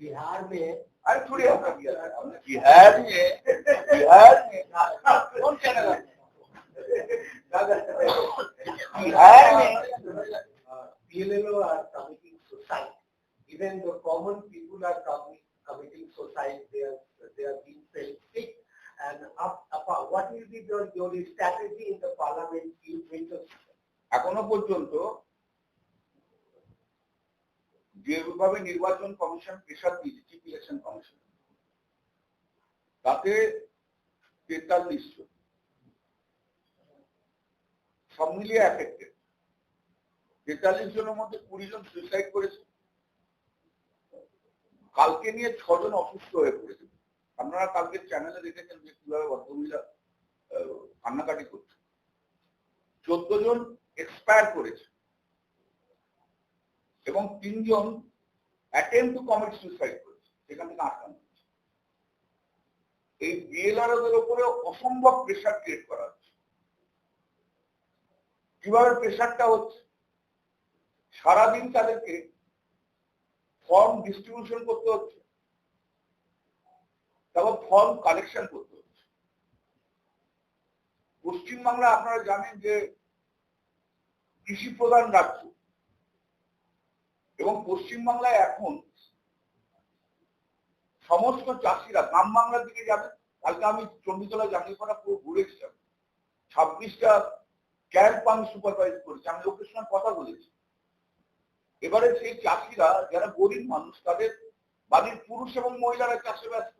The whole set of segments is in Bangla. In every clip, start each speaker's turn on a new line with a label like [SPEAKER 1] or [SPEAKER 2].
[SPEAKER 1] बिहार में
[SPEAKER 2] अरे थोड़ी आपका दिया था हमने बिहार में बिहार में कौन चैनल है बिहार में
[SPEAKER 1] PLLO are committing suicide. Even the common people are commi- committing suicide, they are, they are being felt sick. And up, up, what will be your, your strategy in the parliament in winter season?
[SPEAKER 2] এখনো পর্যন্ত যেভাবে নির্বাচন কমিশন প্রেশার দিয়েছে ইলেকশন কমিশন তাতে তেতাল্লিশ জন। সব মিলিয়ে এফেক্টেড তেতাল্লিশ জনের মধ্যে কুড়ি জন সুইসাইড করেছে। কালকে নিয়ে ছজন অসুস্থ হয়ে পড়েছে। আপনারা কালকে চ্যানেলে দেখেছেন যে কীভাবে ভদ্রমহিলা কান্নাকাটি করছে। চোদ্দ জন এক্সপায়ার করেছে। এবং তিনজন অ্যাটেম্প টু কমিট সুইসাইড করেছে সেখান থেকে আটকানো এই বিএলআর এর উপরে অসম্ভব প্রেশার ক্রিয়েট করা হচ্ছে। কীভাবে প্রেশারটা হচ্ছে? সারাদিন তাদেরকে ফর্ম ডিস্ট্রিবিউশন করতে হচ্ছে, তারপর ফর্ম কালেকশন করতে হচ্ছে। পশ্চিমবাংলা আপনারা জানেন যে কৃষি প্রধান রাজ্য। এবং পশ্চিমবাংলায় এখন সমস্ত চাষিরা গ্রাম বাংলার দিকে যাবে। কালকে আমি চণ্ডীতলা জাঙ্গিপাড়া পুরো ঘুরেছিলাম ছাব্বিশটা ক্যাম্প আমি সুপারভাইজ করেছি। আমি লোকের সঙ্গে কথা বলেছি। এবারে সেই চাষিরা যারা গরিব মানুষ, তাদের বাড়ির পুরুষ এবং মহিলারা চাষে ব্যস্ত।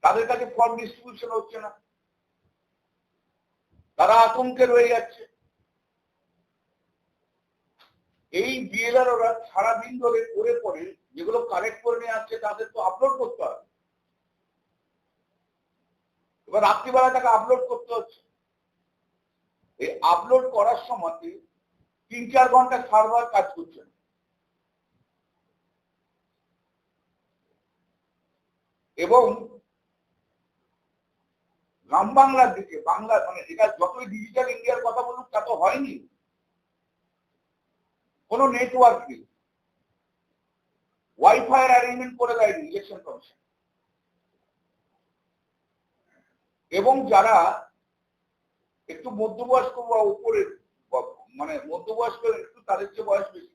[SPEAKER 2] তাদের কাছে ফর্ম ডিস্ট্রিবিউশন হচ্ছে না। তারা আতঙ্কে রয়ে যাচ্ছে। এই বিএলআর ওরা সারাদিন ধরে করে পরে যেগুলো কালেক্ট করে নিয়ে আসছে তাদের তো আপলোড করতে হবে। এবার রাত্রিবেলা তাকে আপলোড করতে হচ্ছে। এই আপলোড করার সময় তিন চার ঘণ্টা সার্ভার কাজ করছে এবং গ্রাম বাংলার দিকে, বাংলা মানে এটা যতই ডিজিটাল ইন্ডিয়ার কথা বলুক, তা তো হয়নি। কোনো নেটওয়ার্ক নেই। ওয়াইফাই অ্যারেঞ্জমেন্ট করে দেয়নি ইলেকশন কমিশন এবং যারা একটু মধ্যবয়স্ক বা উপরে মানে মধ্যবয়স্ক একটু তাদের চেয়ে বয়স বেশি।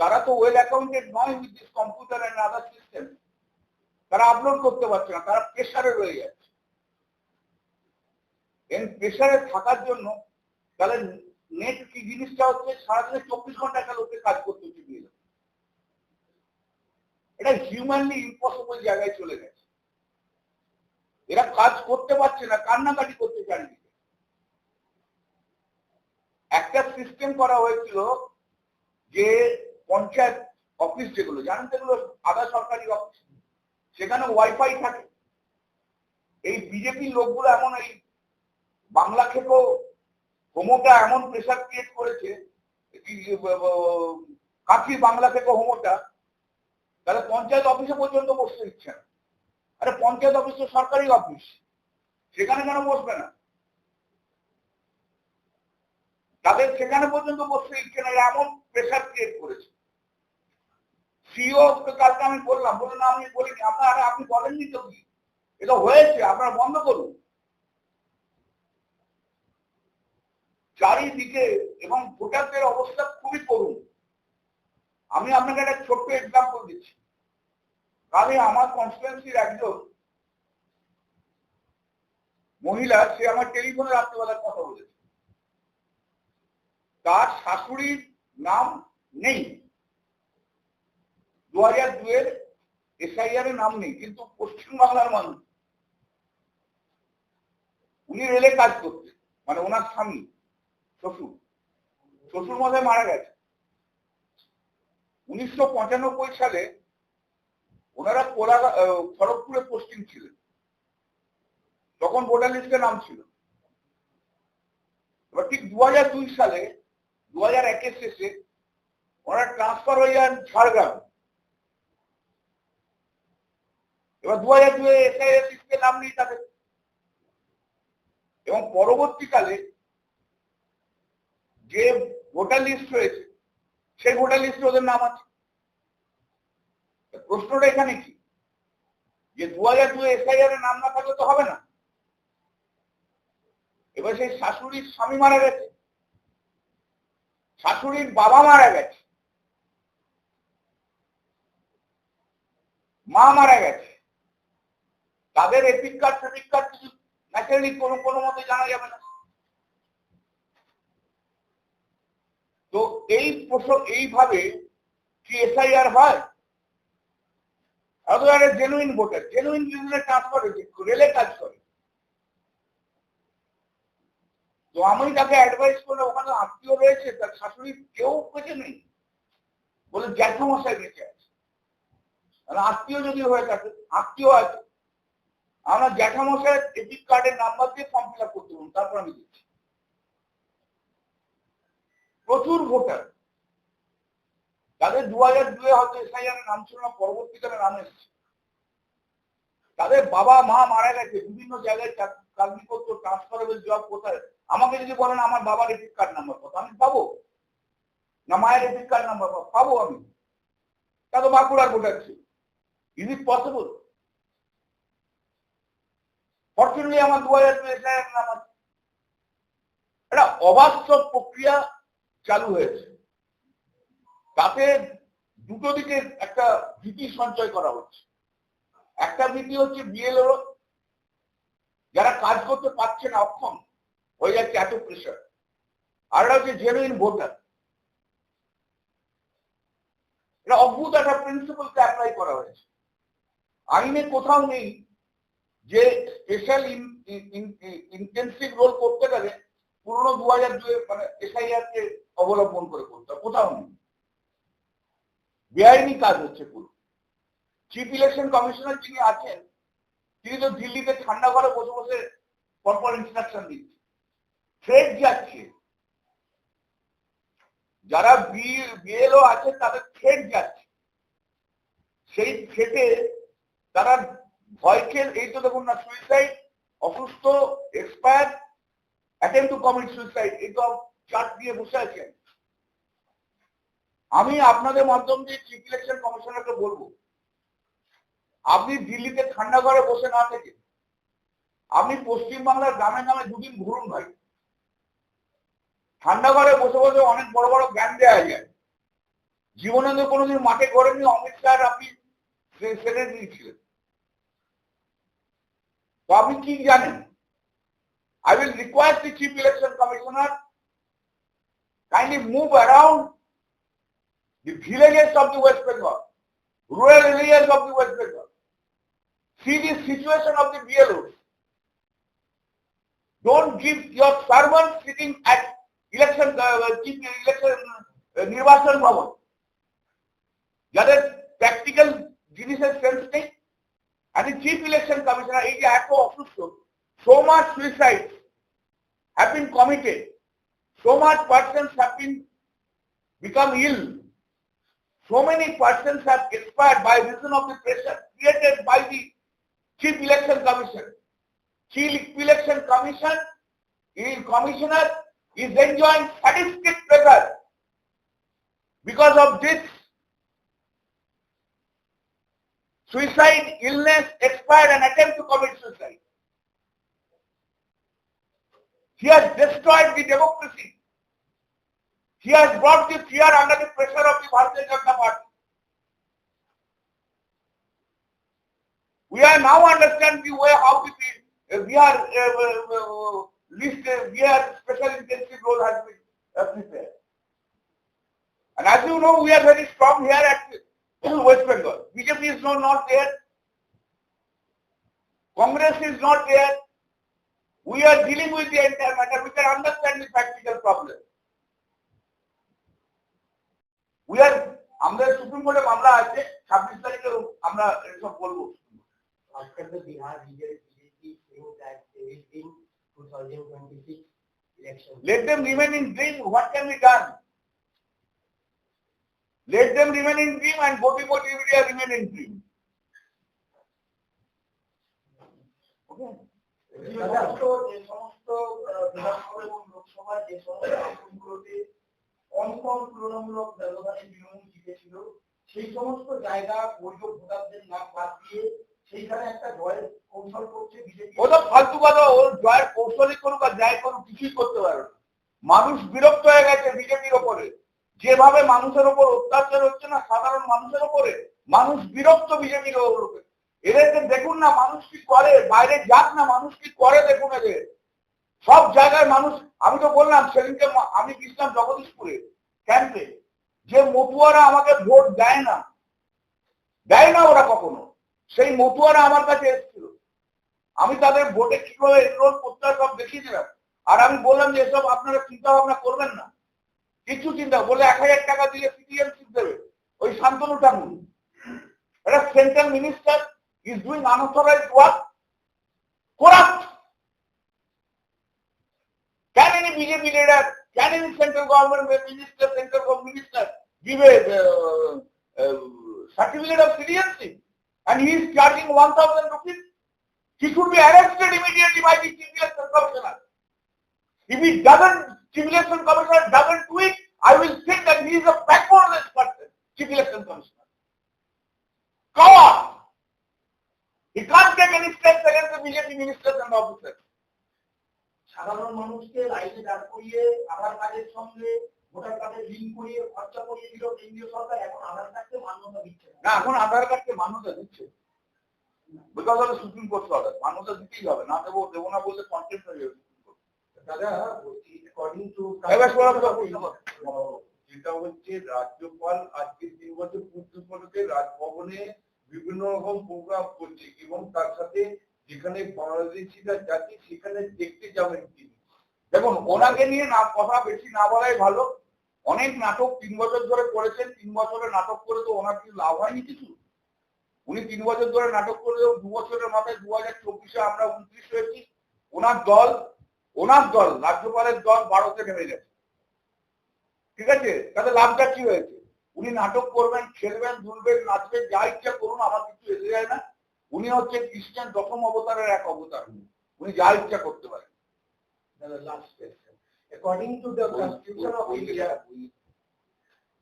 [SPEAKER 2] তারা তো ওয়েল অ্যাকাউন্টেড নয় with this computer and other system তারা আপলোড করতে পারছে না, তারা প্রেশারে রয়ে যাচ্ছে। প্রেশারে থাকার জন্য তাহলে নেট কি জিনিসটা হচ্ছে সারাদিনে চব্বিশ ঘণ্টা একটা লোককে কাজ করতে হচ্ছে এটা হিউম্যানলি ইম্পসিবল জায়গায় চলে গেছে। এরা কাজ করতে পারছে না, কান্নাকাটি করতে চারিদিকে। একটা সিস্টেম করা হয়েছিল যে পঞ্চায়েত অফিস যেগুলো, জানেন তো এগুলো আধা সরকারি অফিস সেখানে ওয়াইফাই থাকে। এই বিজেপি লোকগুলো এমন এই বাংলা খেপো হোমোটা এমন প্রেশার ক্রিয়েট করেছে কাকি বাংলা থেকে হোমোটা, তাহলে পঞ্চায়েত অফিসে পর্যন্ত বসতে দিচ্ছে না। আরে পঞ্চায়েত অফিস তো সরকারি অফিস সেখানে কেন বসবে না? তাদের সেখানে পর্যন্ত বসতে দিচ্ছে না এমন প্রেশার ক্রিয়েট করেছে। সিও কালকে আমি বললাম বললাম না, আমি বলিনি, আপনারা, আপনি বলেননি তো কি? এটা হয়েছে, আপনারা বন্ধ করুন। চারিদিকে এবং ভোটারদের অবস্থা খুবই করুন আমি আপনাকে একটা ছোট্ট এক্সাম্পল দিচ্ছি। কালে আমার কনস্টিটুয়েন্সির একজন মহিলা, সে আমার টেলিফোনে রাত্রেবেলা কথা বলেছে। তার শাশুড়ির নাম নেই। দু হাজার দুয়ের এসআইআর এর নাম নেই, কিন্তু পশ্চিমবাংলার মানুষ। উনি রেলে কাজ করতেন মানে ওনার স্বামী। শ্বশুর। শ্বশুর মশাই মারা গেছে। উনিশশো পঁচানব্বই সালে ওনারা আহ, খড়গপুরে পোস্টিং ছিলেন। তখন ভোটার লিস্টে নাম ছিল। এবার ঠিক দু হাজার দুই সালে দু হাজার একের শেষে ওনারা ট্রান্সফার হয়ে যান ঝাড়গ্রাম। এবার দু হাজার দুই এসআইএস নাম নেই তাদের। এবং পরবর্তীকালে যে ভোটার লিস্ট রয়েছে, সেই ভোটার লিস্টে ওদের নাম আছে। প্রশ্নটা এখানে কি? যে দু হাজার দুই এসআইআর নাম না থাকলে তো হবে না। এবার সেই শাশুড়ির স্বামী মারা গেছে। শাশুড়ির বাবা মারা গেছে। মা মারা গেছে। তাদের এপিক কার্ড ফেপিক কার্ড কিছু ন্যাচারালি কোনো কোনো মতে জানা যাবে না। তো এই প্রসঙ্গ এইভাবে কি এসআইআর হয়? অথবা একটা জেনুইন ভোটার জেনুইন রিজনে ট্রান্সফার হয়েছে রেলে কাজ করে। তো আমি তাকে অ্যাডভাইস করলে ওখানে আত্মীয় রয়েছে, তার শাশুড়ি কেউ বেঁচে নেই। বলে জ্যাঠামশাই বেঁচে আছে। আত্মীয় যদি হয়ে থাকে, আত্মীয় আছে, আমরা জ্যাঠামশাই এপিক কার্ডের নাম্বার দিয়ে ফর্ম ফিল আপ করতে তারপর আমি দিচ্ছি। প্রচুর ভোটার। তাদের দু হাজার দুয়ে হয়তো এসআইআর নাম ছিল না পরবর্তীকালে নাম এসেছে। তাদের বাবা, মা মারা গেছে, বিভিন্ন জায়গায় চাকরি করতো ট্রান্সফারেবল জব কোথায়? আমাকে যদি বলেন আমার বাবার এপিক কার্ড নাম্বার কত, আমি পাবো। না, মায়ের এপিক কার্ড নাম্বার পাবো আমি। তা তো বাঁকুড়ার ভোটার ছিল। ইজ ইট পসিবল ফর্চুনেটলি আমার দু হাজার দুই এসআইআর নাম আছে। একটা অবাস্তব প্রক্রিয়া চালু হয়েছে। তাতে দুটো দিকে একটা ভীতি সঞ্চয় করা হচ্ছে। একটা ভীতি হচ্ছে বিএলও যারা কাজ করতে পারছে না অক্ষম হয়ে যাচ্ছে এত প্রেশার আর হচ্ছে জেনুইন ভোটার এটা অদ্ভুত একটা প্রিন্সিপালকে অ্যাপ্লাই করা হয়েছে। আইনে কোথাও নেই যে স্পেশাল ইন্টেন্সিভ রোল করতে গেলে পুরনো দু হাজার দুয়ে মানে এসআইআর কে অবলম্বন করে করতে কোথাও নেই। বেআইনি কাজ হচ্ছে পুরো। চিফ ইলেকশন কমিশনার যিনি আছেন, তিনি তো দিল্লিতে ঠান্ডা ঘরে বসে বসে পরপর ইনস্ট্রাকশন দিচ্ছে। থ্রেড যাচ্ছে। যারা বিএলও আছে, তাদের থ্রেড যাচ্ছে। সেই থ্রেটে তারা ভয়কে এই তো দেখুন না সুইসাইড অসুস্থ expire attempt to commit suicide তো চার্ট দিয়ে বসে আছেন আমি। আপনাদের মাধ্যম দিয়ে চিফ ইলেকশন কমিশনারকে বলব, আপনি দিল্লিতে ঠান্ডা ঘরে বসে না থেকে, আপনি পশ্চিমবাংলার গ্রামে গ্রামে দুদিন ঘুরুন ভাই। ঠান্ডা ঘরে বসে বসে অনেক বড় বড় জ্ঞান দেওয়া যায়। জীবনে তো কোনোদিন মাঠে করেননি অমিত শাহ আপনি সেনে দিয়েছিলেন তো আপনি কি জানেন I will request the Chief Election Commissioner kindly move around the villages of the West Bengal, rural areas of the West Bengal. See the situation of the BLOs. Don't give your servants sitting at election, uh, chief election, uh, নির্বাচন ভবন যাদের প্র্যাকটিক্যাল জিনিসের সেন্স নেই and the chief election commissioner এই যে এত অসুস্থ so much suicides have been committed. So much persons have been become ill. So many persons have expired by reason of the pressure created by the chief election commission. Chief election commission is commissioner is enjoying sadistic pressure because of this. Suicide illness expired and attempt to commit suicide He has destroyed the democracy. He has brought the fear under the pressure of the Bharatiya Janata Party. We are now understand the way how the uh, we are uh, uh, uh, list uh, we are special intensive role has been uh, prepared. And as you know, we are very strong here at West Bengal. BJP is no, not there. Congress is not there. We are dealing with the entire matter. We can understand the practical problem. We are আমাদের সুপ্রিম কোর্টে মামলা আছে ছাব্বিশ তারিখে আমরা এসব বলব
[SPEAKER 1] After the Bihar BJP saying that they will win 2026 election.
[SPEAKER 2] Let them remain in dream. What can be done? Let them remain in dream and Gopি Media remain in dream. Okay?
[SPEAKER 3] সেই সমস্ত জায়গা ভোটারদের নাম বাদ দিয়ে সেইখানে একটা জয়ের কৌশল করছে বিজেপি।
[SPEAKER 2] ও তো ফালতু কথা, ওর জয়ের কৌশলী করুক আর যাই করুক, কিছুই করতে পারবে। মানুষ বিরক্ত হয়ে গেছে বিজেপির ওপরে। যেভাবে মানুষের ওপর অত্যাচার হচ্ছে না, সাধারণ মানুষের ওপরে, মানুষ বিরক্ত বিজেপির ওপরে। এদেরকে দেখুন না মানুষ কি করে, বাইরে যাক না, মানুষ কি করে দেখুন এদের? সব জায়গায় মানুষ, আমি তো বললাম, সেদিনকে আমি গেছিলাম জগদীশপুরে ক্যাম্পে যে মতুয়ারা আমাকে ভোট দেয় না দেয় না ওরা কখনো। সেই মতুয়ারা আমার কাছে এসেছিল। আমি তাদের ভোটে কীভাবে এনরোল করতে হয় সব দেখিয়েছিলাম। আর আমি বললাম যে এসব আপনারা চিন্তা ভাবনা করবেন না। কিছু চিন্তা, বলে এক হাজার টাকা দিয়ে সিটিএনসি দেবে। ওই শান্তনু ঠাকুর। এটা central minister is doing unauthorised work corrupt Can any BJP leader, can any central government minister, central government minister give a uh, uh, certificate of citizenship and he is charging 1000 rupees? He should be arrested immediately by the election commissioner. If he doesn't, election commissioner doesn't do it, I will think that he is a backwards person, election commissioner. Coward! He can't take any steps against the BJP ministers and officers.
[SPEAKER 3] সাধারণ মানুষকে লাইনে দাঁড় করিয়ে আধার কার্ডের সঙ্গে ভোটার কার্ডের লিঙ্ক করিয়ে খরচা করিয়ে দিল কেন্দ্রীয় সরকার এখন আধার কার্ডকে মান্যতা দিচ্ছে না
[SPEAKER 2] এখন আধার কার্ডকে মান্যতা দিচ্ছে because of supreme court order মান্যতা দিতেই হবে না দেবো দেবো না বললে কন্টেন্ট হয়ে যাবে
[SPEAKER 1] দাদা অ্যাকর্ডিং টু। যেটা হচ্ছে রাজ্যপাল আজকে তিন বছর পূর্তি রাজভবনে বিভিন্ন রকম প্রোগ্রাম করছে এবং তার সাথে যেখানে বাংলাদেশিরা যাচ্ছে, সেখানে দেখতে যাবেন তিনি।
[SPEAKER 2] দেখুন, ওনাকে নিয়ে না, কথা বেশি না বলাই ভালো। অনেক নাটক তিন বছর ধরে করেছেন, তিন বছরে নাটক করে তো ওনার কি লাভ হয়নি কিছু। উনি তিন বছর ধরে নাটক করে দু বছরের মাথায় দু হাজার চব্বিশে আমরা উনত্রিশ হয়েছি। ওনার দল ওনার দল, রাজ্যপালের দল বারোতে নেমে গেছে ঠিক আছে? তাতে লাভটা কি হয়েছে? উনি নাটক করবেন খেলবেন দুলবেন নাচবেন যা ইচ্ছা করুন আমার কিছু এসে যায় না উনি হচ্ছে খ্রিস্টান দশম অবতারের এক অবতার উনি যা ইচ্ছা করতে পারেন.
[SPEAKER 1] According to the Constitution of India,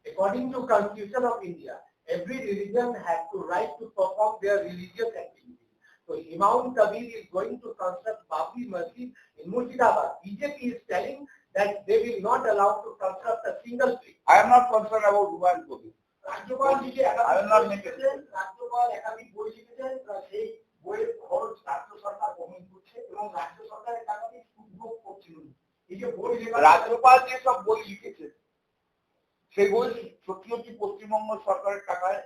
[SPEAKER 1] according to Constitution of India, every religion has to right to perform their religious activities. So Imam Kabir is going to construct Babri Masjid in Murshidabad. BJP is telling that they will not allow to construct a single tree.
[SPEAKER 2] I am not concerned about Humayun Kabir.
[SPEAKER 3] রাজ্যপাল নিজে
[SPEAKER 2] I will not make it.
[SPEAKER 3] লিখেছেন রাজ্যপাল একাধিক বই লিখেছেন সেই বইয়ের খরচ রাজ্য সরকার বহন করছে এবং রাজ্য সরকারের টাকা সুযোগ করছিল এই যে বই
[SPEAKER 2] রাজ্যপাল বই লিখেছে সেই বই সত্যি সত্যি পশ্চিমবঙ্গ সরকারের টাকায়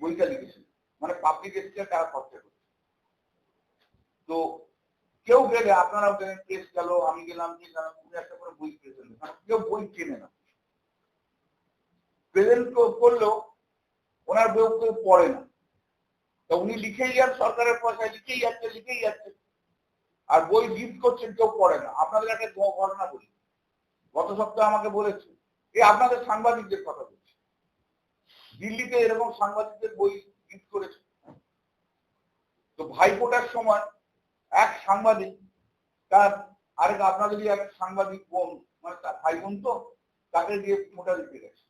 [SPEAKER 2] বইটা লিখেছে মানে পাবলিক এসছে টাকা খরচা করছে তো কেউ গেলে আপনারাও গেলেন কেস গেল, আমি গেলাম যে একটা করে বই প্রেজেন্ট কেউ বই কেনে না। প্রেজেন্ট করলেও ওনার বই কেউ পড়ে না। তো উনি লিখেই যান, সরকারের পয়সায় লিখেই যাচ্ছে লিখেই যাচ্ছে। আর বই গিফট করছেন, কেউ পড়ে না। আপনাদের একটা ঘটনা বলি। গত সপ্তাহে আমাকে বলেছে এই আপনাদের সাংবাদিকদের কথা বলছি। দিল্লিতে এরকম সাংবাদিকদের বই গিফট করেছে। তো ভাইফোঁটার সময় এক সাংবাদিক, তার আরেক, আপনাদেরই এক সাংবাদিক বোন মানে ভাই বোন তো, তাকে দিয়ে ফোঁটা দিতে গেছে।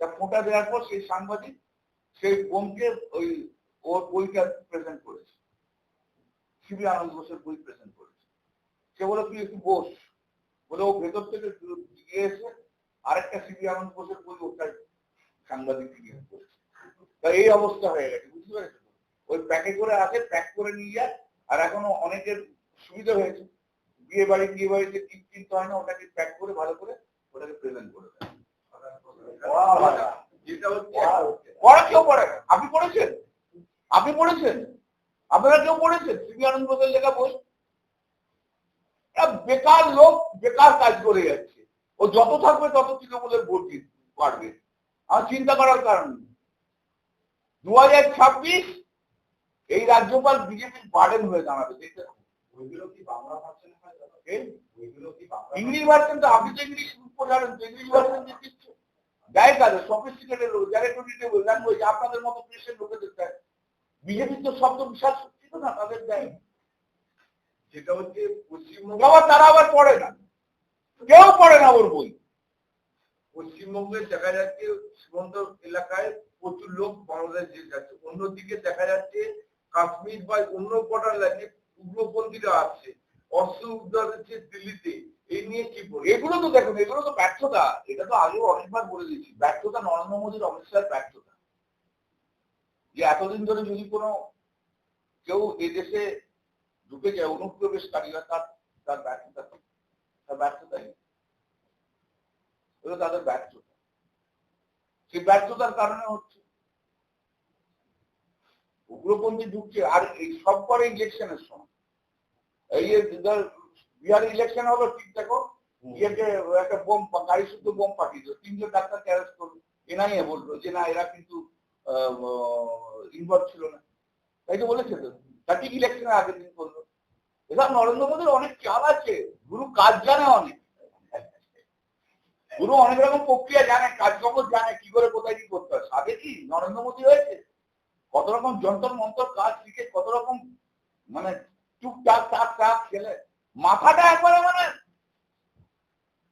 [SPEAKER 2] তা ফোঁটা দেওয়ার পর সেই সাংবাদিক, সেই বোনকে ওই, ওর বইটা প্রেজেন্ট করেছে। শিবি আনন্দ ঘোষের বই প্রেজেন্ট করেছে। সে বলে তুই একটু বস। বলে ও ভেতর থেকে গিয়ে এসে আরেকটা শিবি আনন্দ ঘোষের বই ওটাই সাংবাদিক করেছে। তা এই অবস্থা হয়ে গেছে, বুঝতে পেরেছ ওই প্যাকে করে আসে, প্যাক করে নিয়ে যায় আর এখনও অনেকের সুবিধা হয়েছে। বিয়ে বাড়ি, বিয়ে বাড়িতে টিপ কিনতে হয় না, ওটাকে প্যাক করে, ভালো করে ওটাকে প্রেজেন্ট করে আপনি পড়েছেন? আপনি পড়েছেন? আপনারা কেউ পড়েছেন? আনন্দ বোসের লেখা বই? বেকার লোক বেকার কাজ করে যাচ্ছে। ও যত থাকবে তত তৃণমূলের ভোট বাড়বে। আর চিন্তা করার কারণ দু হাজার ছাব্বিশ এই রাজ্যপাল বিজেপির বার্ডেন হয়ে দাঁড়াবে দেখতে ইংলিশ ভার্সন তো আপনি তো ইংলিশ জানেন তো ইংলিশ ভার্সন গায়ে কাজে সফিস্টিকেটেড লোক যারা একটু ডিটেবল ল্যাঙ্গুয়েজ আপনাদের মতো লোকেদের দেয়। বিজেপির তো শব্দ বিশাল শিক্ষিত না তাদের দেয়।
[SPEAKER 1] যেটা হচ্ছে পশ্চিমবঙ্গ
[SPEAKER 2] আবার তারা আবার পড়ে না। কেউ পড়ে না ওর বই। পশ্চিমবঙ্গে দেখা যাচ্ছে সীমান্ত এলাকায় প্রচুর লোক বাংলাদেশ যাচ্ছে। অন্যদিকে দেখা যাচ্ছে কাশ্মীর বা অন্য কটা রাজ্যে উগ্রপন্থীরা আসছে অস্ত্র উদ্ধার হচ্ছে দিল্লিতে এই নিয়ে কি বলব? এগুলো তো দেখুন, এগুলো তো ব্যর্থতা। এটা তো আগেও অনেকবার বলে দিয়েছি, ব্যর্থতা নরেন্দ্র মোদীর অমিত শাহের ব্যর্থতা। যে এতদিন ধরে যদি কোনো কেউ এদেশে ঢুকে যায় অনুপ্রবেশকারীরা তার তার ব্যর্থতা? তার ব্যর্থতাই। ওটা তাদের ব্যর্থতা। সেই ব্যর্থতার কারণে হচ্ছে উগ্রপন্থী ঢুকছে আর এই সব করে ইলেকশনের সময়। এই বিহার ইলেকশন হলো ঠিক দেখো ইয়েকে একটা বোম গাড়ি শুদ্ধ বোম পাঠিয়ে দিল তিনজন ডাক্তার অ্যারেস্ট করল। এনআইএ বলল যে না এরা কিন্তু ইনভলভ ছিল না। তাই তো বলেছে তো। ইলেকশনের আগের দিন করল। এসব নরেন্দ্র মোদীর অনেক চাল আছে গুরু কাজ জানে অনেক। গুরু অনেক রকম প্রক্রিয়া জানে কাজকর্ম জানে কি করে কোথায় কি করতে হয়। আগে কি নরেন্দ্র মোদী হয়েছে? কত রকম যন্ত্র মন্ত্র কাজ শিখে কত রকম মানে টুকটাক টাক টাক খেলে মাথাটা একবারে মানে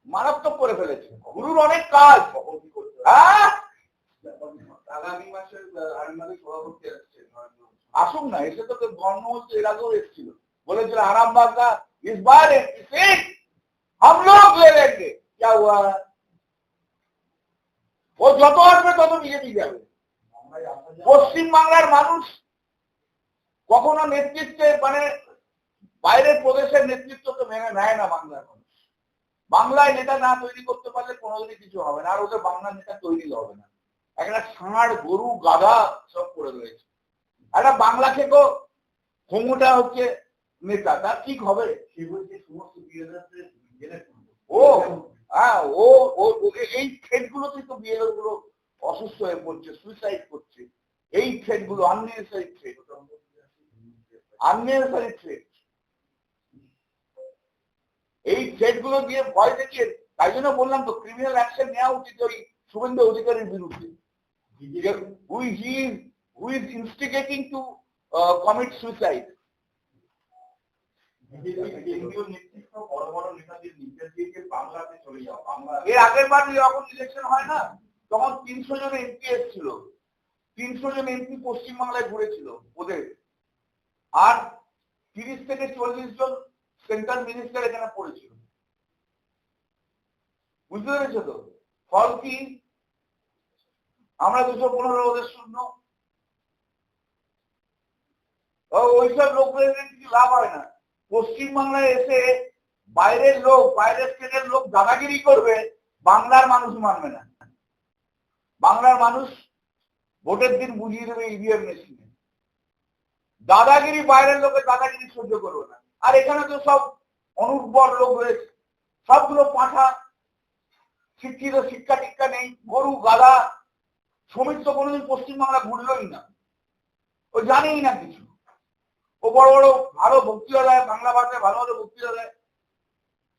[SPEAKER 2] মারাত্মক করে ফেলেছে গুরুর অনেক কাজ হ্যাঁ
[SPEAKER 3] আগামী মাসের আরামবাগে সভাপতি আসছে নরেন্দ্র মোদী।
[SPEAKER 2] আসুন না এসে তো গণমহল এর আগেও এসেছিল বলেছিল आरामबाग का इस बार एमपी सीट हम लोग ले लेंगे क्या हुआ ও যত আসবে তত বিজেপি যাবে
[SPEAKER 3] বাংলায় আসা যায়।
[SPEAKER 2] পশ্চিম বাংলার মানুষ কখনো নেতৃত্বে মানে বাইরের প্রদেশের নেতৃত্ব তো মেনে নেয় না বাংলার মানুষ। বাংলায় নেতা না তৈরি করতে পারলে কোনোদিনই কিছু হবে না আর ওদের বাংলার নেতা তৈরি হবে না। একটা ষাঁড় গরু গাধা সব করে রয়েছে। একটা বাংলা থেকেও ক্ষমতা হচ্ছে নেতা তার ঠিক হবে?
[SPEAKER 3] সে বলছে সমস্ত
[SPEAKER 2] ও হ্যাঁ ও এই গুলোতেই তো বিএলও গুলো অসুস্থ হয়ে পড়ছে সুইসাইড করছে। এই থ্রেডগুলো আননেসারি থ্রেড আননেসারি থ্রেড এই থ্রেডগুলো দিয়ে ভয় দেখিয়ে, তাই জন্য বললাম তো ক্রিমিনাল অ্যাকশন নেওয়া উচিত ওই শুভেন্দু অধিকারীর বিরুদ্ধে।
[SPEAKER 3] Who he who is instigating to commit suicide
[SPEAKER 2] এর আগের বার যখন ইলেকশন হয় না তখন তিনশো জন এমপি এসেছিল। তিনশো জন এমপি পশ্চিমবাংলায় ঘুরেছিল ওদের। আর তিরিশ থেকে চল্লিশ জন সেন্ট্রাল মিনিস্টার এখানে পড়েছিল। বুঝতে পেরেছ তো? ফল কি? আমরা দুশো পনেরো ওদের শূন্য। ওইসব লোকদের কিছু লাভ হয় না। পশ্চিমবাংলায় এসে বাইরের লোক, বাইরের স্টেটের লোক দাদাগিরি করবে, বাংলার মানুষ মানবে না। বাংলার মানুষ ভোটের দিন বুঝিয়ে দেবে ইভিএম মেশিনে দাদাগিরি বাইরের লোকের দাদাগিরি সহ্য করবে না। আর এখানে তো সব অনুর্বর লোক রয়েছে। সবগুলো পাঠা, শিক্ষিত, শিক্ষা টিক্ষা নেই। গরু গাদা শ্রমিক তো কোনোদিন পশ্চিমবাংলা ঘুরলই না। ও জানেই না কিছু। ও বড় বড় ভালো বক্তৃতা দেয়, বাংলা ভাষায় ভালো ভালো বক্তৃতা দেয়।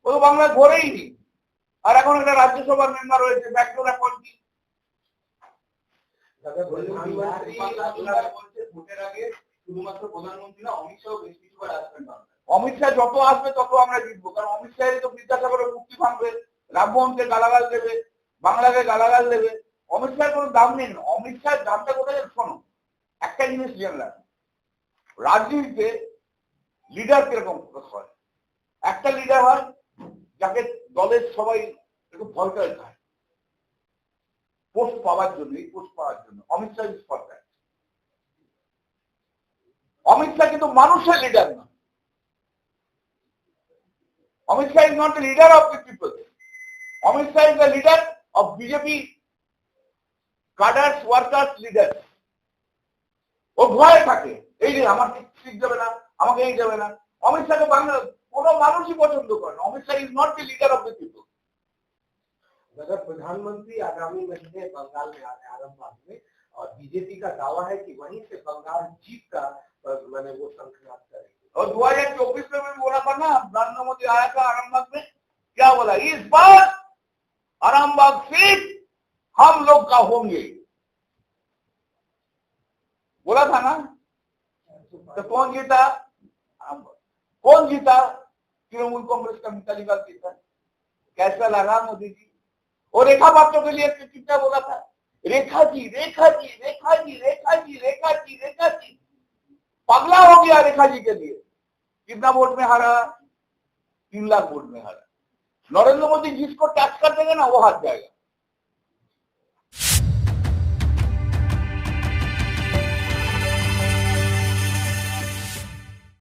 [SPEAKER 2] ও তো বাংলায় ঘোরেই আর এখন একটা রাজ্যসভার মেম্বার হয়েছে ব্যাকডোরা পঞ্চি
[SPEAKER 1] দাদা বললেন
[SPEAKER 3] প্রধানমন্ত্রী
[SPEAKER 1] বিহারি
[SPEAKER 3] বাংলায় বলছে ভোটের আগে শুধুমাত্র প্রধানমন্ত্রী না অমিত শাহ
[SPEAKER 2] যত আসবে তত আমরা জিতবো। কারণ অমিত শাহ তো বিদ্যাসাগরের মুক্তি ভাঙবে রামমোহনকে গালাগাল দেবে বাংলাকে গালাগাল দেবে। অমিত শাহের কোনো দাম নেই। না। অমিত শাহের দামটা কোথায়? শোনো একটা জিনিস জেনে রাখো রাজনীতিতে লিডার কীরকম হয়? একটা লিডার হয় যাকে দলের সবাই একটু ভয় পোস্ট পাওয়ার জন্য এই পোস্ট পাওয়ার জন্য অমিত শাহ ইজ অমিত শাহ কিন্তু মানুষের লিডার না। Amit Shah is not leader of the people. Amit Shah is the leader of BJP cadres, workers, leaders. ও ভয়ে থাকে এই যে আমার ঠিক যাবে না? আমাকে এই যাবে না? অমিত শাহকে বাংলা কোনো মানুষই পছন্দ করে না। Amit Shah is not the leader of the people
[SPEAKER 1] दादा प्रधानमंत्री आगामी महीने बंगाल में आ रहे हैं आरामबाग में और बीजेपी का दावा है कि वहीं से बंगाल जीत का मैंने वो संकल्प करेंगे
[SPEAKER 2] और 2024 में भी बोला था ना, नरेंद्र मोदी आया था आरामबाग में, क्या बोला? इस बार आरामबाग सीट हम लोग का होंगे। बोला था ना? तो कौन जीता? कौन जीता? तृणमूल कांग्रेस का मिताली लाल जीता कैसा लगा मोदी जी? वो रेखा पात्रों के लिए कितना बोला था रेखा जी रेखा जी रेखा जी रेखा जी रेखा जी रेखा जी पगला हो गया रेखा जी के लिए कितना वोट में हारा तीन लाख वोट में हारा नरेंद्र मोदी जिसको टच कर देंगे ना वो हार जाएगा